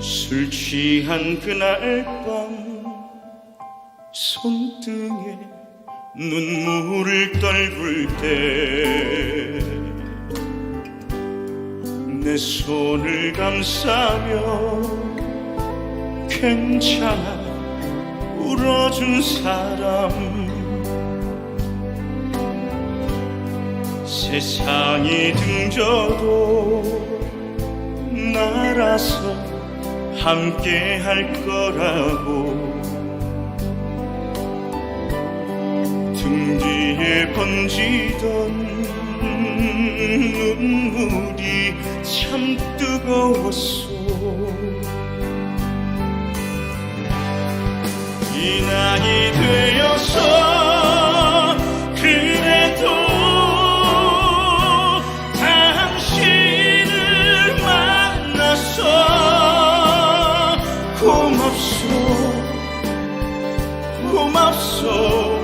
술 취한 그날 밤 손등에 눈물을 떨굴 때 내 손을 감싸며 괜찮아 울어준 사람. 세상이 등져도 날아서 함께 할 거라고. 등 뒤에 번지던 눈물이 참 뜨거웠어 이 나이 되 고맙소. 고맙소